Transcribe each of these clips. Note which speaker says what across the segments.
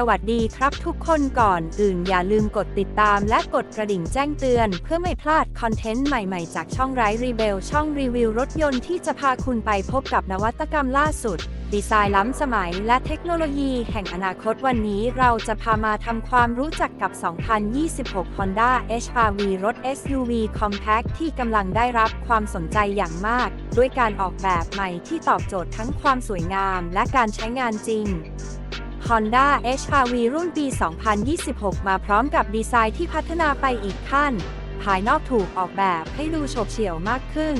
Speaker 1: สวัสดีครับทุกคนก่อนอื่นอย่าลืมกดติดตามและกดกระดิ่งแจ้งเตือน เพื่อไม่พลาดคอนเทนต์ใหม่ๆ จากช่องไร้รีเบลช่องรีวิวรถยนต์ที่จะพาคุณไปพบกับนวัตกรรมล่าสุด ดีไซน์ล้ำสมัยและเทคโนโลยีแห่งอนาคตวันนี้เราจะพามาทำความรู้จักกับ 2026 Honda HR-V รถ SUV Compact ที่กำลังได้รับความสนใจอย่างมาก ด้วยการออกแบบใหม่ที่ตอบโจทย์ทั้งความสวยงามและการใช้งานจริง Honda HR-V รุ่นปี 2026 มาพร้อมกับดีไซน์ที่พัฒนาไปอีกขั้น ภายนอกถูกออกแบบให้ดูโฉบเฉี่ยวมากขึ้น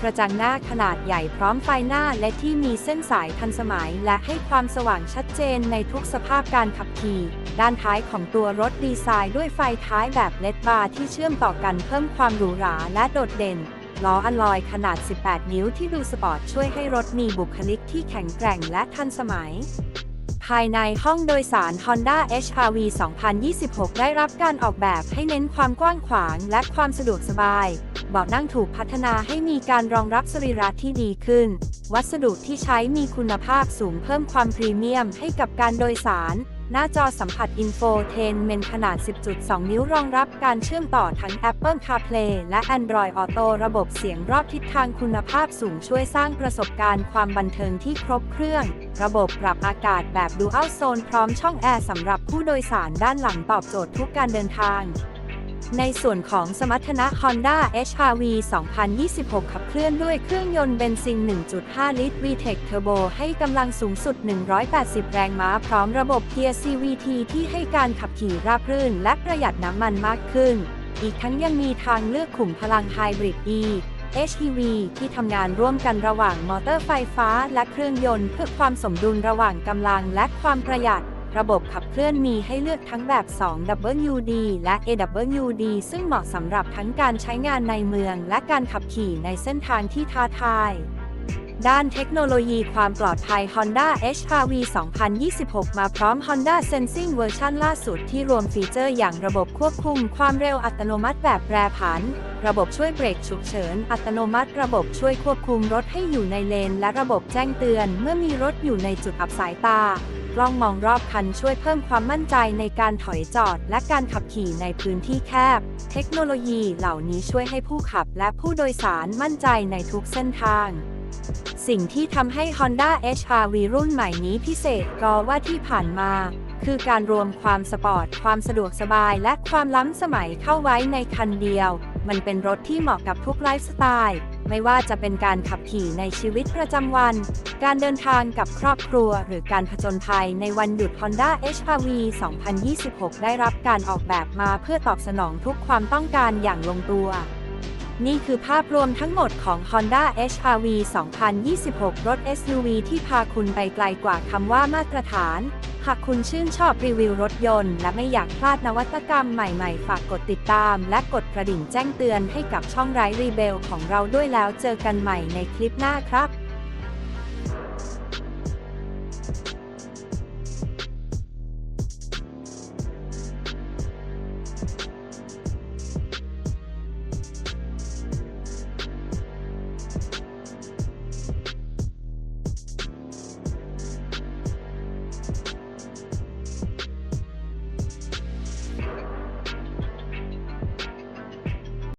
Speaker 1: กระจังหน้าขนาดใหญ่พร้อมไฟหน้าและที่มีเส้นสายทันสมัย และให้ความสว่างชัดเจนในทุกสภาพการขับขี่ ด้านท้ายของตัวรถดีไซน์ด้วยไฟท้ายแบบเลดบาร์ที่เชื่อมต่อกันเพิ่มความหรูหราและโดดเด่นล้ออัลลอยขนาด 18 นิ้วที่ดูสปอร์ตช่วยให้รถมีบุคลิกที่แข็งแกร่งและทันสมัย ภายในห้องโดยสาร Honda HR-V 2026 ได้รับการออกแบบให้เน้นความกว้างขวางและความสะดวกสบาย เบาะนั่งถูกพัฒนาให้มีการรองรับสรีระที่ดีขึ้น วัสดุที่ใช้มีคุณภาพสูงเพิ่มความพรีเมียมให้กับการโดยสาร หน้าจอสัมผัสอินโฟเทนเมนขนาด 10.2 นิ้วรองรับการเชื่อมต่อทั้ง Apple CarPlay และ Android Auto ระบบเสียงรอบทิศทางคุณภาพสูงช่วยสร้างประสบการณ์ความบันเทิงที่ครบเครื่อง ระบบปรับอากาศแบบ Dual Zone พร้อมช่องแอร์สำหรับผู้โดยสารด้านหลังตอบโจทย์ทุกการเดินทาง ในส่วนของสมรรถนะ Honda HR-V 2026 ขับเคลื่อนด้วยเครื่องยนต์เบนซิน 1.5 ลิตร VTEC Turbo ให้กำลังสูงสุด 180 แรงม้า พร้อมระบบเกียร์ CVT ที่ให้การขับขี่ราบรื่น และประหยัดน้ำมันมากขึ้น อีกทั้งยังมีทางเลือกขุมพลังไฮบริด E HEV ที่ทำงานร่วมกันระหว่างมอเตอร์ไฟฟ้าและเครื่องยนต์เพื่อความสมดุลระหว่างกำลังและความประหยัด ระบบขับเคลื่อนมีให้เลือกทั้งแบบ 2WD และ AWD ซึ่งเหมาะสำหรับทั้งการใช้งานในเมือง และการขับขี่ในเส้นทางที่ท้าทาย ด้านเทคโนโลยีความปลอดภัย Honda HR-V 2026 มาพร้อม Honda Sensing เวอร์ชันล่าสุดที่รวมฟีเจอร์อย่างระบบควบคุมความเร็วอัตโนมัติแบบแปรผัน ระบบช่วยเบรกฉุกเฉิน อัตโนมัติ ระบบช่วยควบคุมรถให้อยู่ในเลน และระบบแจ้งเตือน เมื่อมีรถอยู่ในจุดอับสายตา กล้องมองรอบคันช่วยเพิ่มความมั่นใจในการถอยจอด และการขับขี่ในพื้นที่แคบ เทคโนโลยีเหล่านี้ช่วยให้ผู้ขับและผู้โดยสารมั่นใจในทุกเส้นทาง สิ่งที่ทำให้ Honda HR-V รุ่นใหม่นี้พิเศษก็ว่าที่ผ่านมา คือการรวมความสปอร์ต ความสะดวกสบาย และความล้ำสมัยเข้าไว้ในคันเดียว มันเป็นรถที่เหมาะกับทุกไลฟ์สไตล์ ไม่ว่าจะเป็นการขับขี่ในชีวิตประจำวัน การเดินทางกับครอบครัว หรือการผจญภัยในวันหยุด Honda HR-V 2026 ได้รับการออกแบบมาเพื่อตอบสนองทุกความต้องการอย่างลงตัว นี่คือภาพรวมทั้งหมดของ Honda HR-V 2026 รถ SUV ที่พาคุณไปไกลกว่าคำว่ามาตรฐาน หากคุณชื่นชอบรีวิวรถยนต์ และไม่อยากพลาดนวัตกรรมใหม่ๆ ฝากกดติดตาม และกดกระดิ่งแจ้งเตือนให้กับช่องไร้รีเบลของเราด้วยแล้วเจอกันใหม่ในคลิปหน้าครับ